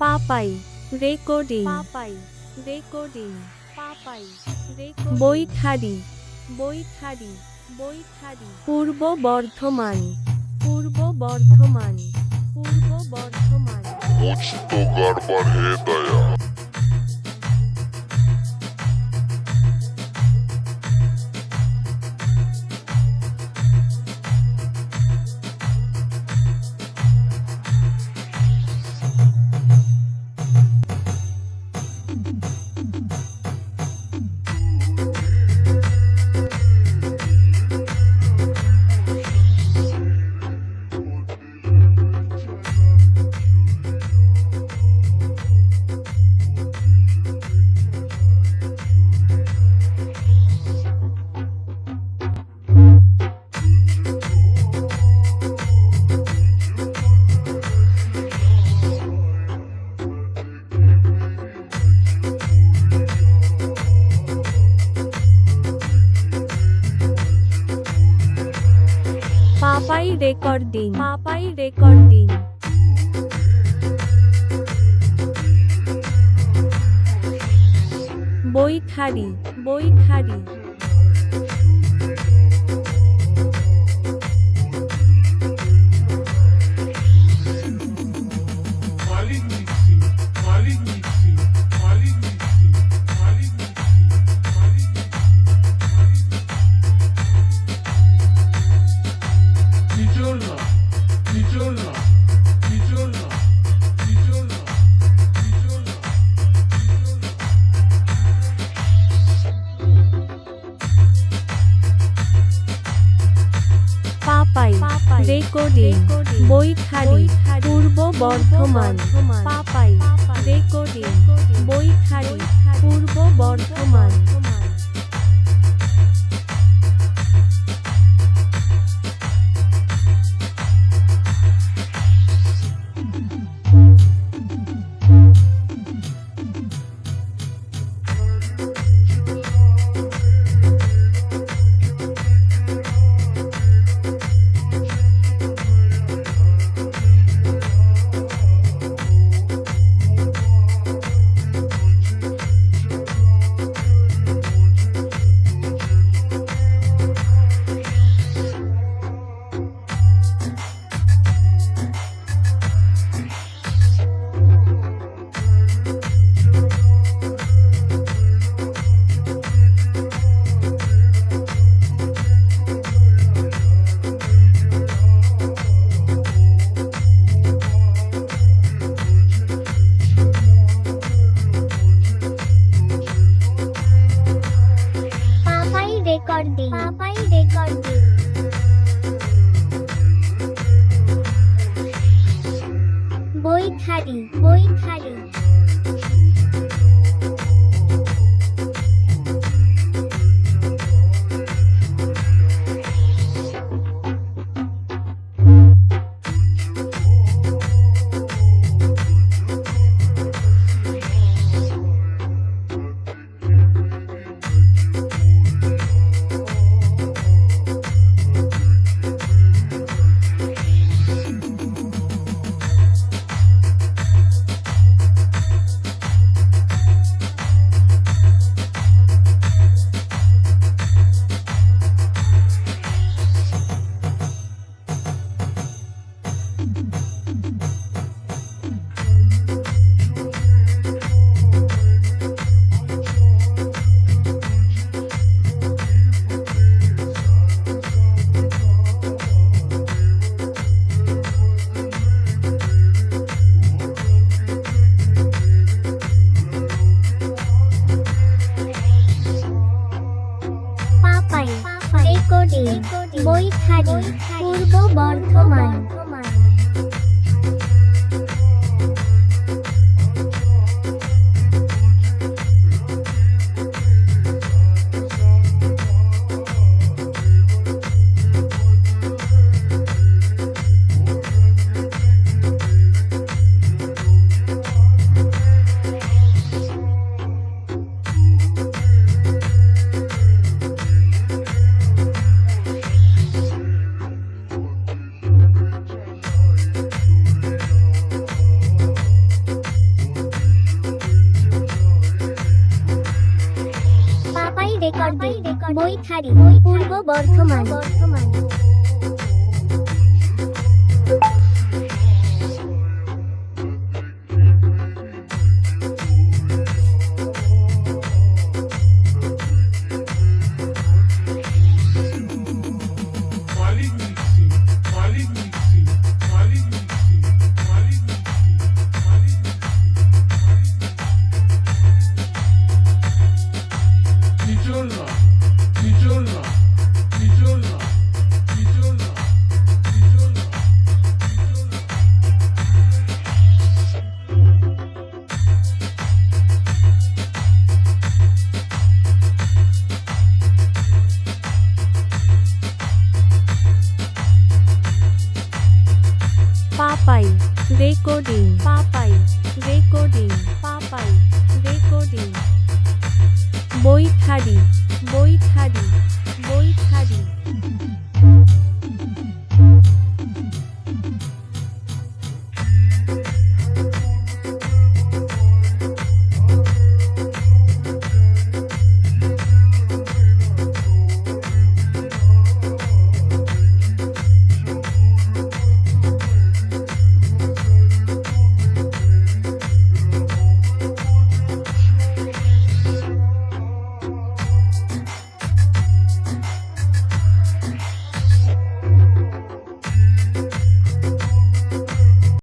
Papai recording Papai recording Papai Baithari Baithari Baithari Purba Bardhaman Purba Bardhaman Purba Bardhaman Papai recording Papai recording Baikhari Baikhari Papai recording Baikhari Purba Bardhaman Papai. Recording Baikhari Purba Bardhaman. Baikhari Baikhari Purba Bardhaman. রেকর্ডে। Baikhari Purba Bardhaman Bardhaman. Recording Papai recording Papai recording Baikhari বই খাড়ি বই খাড়ি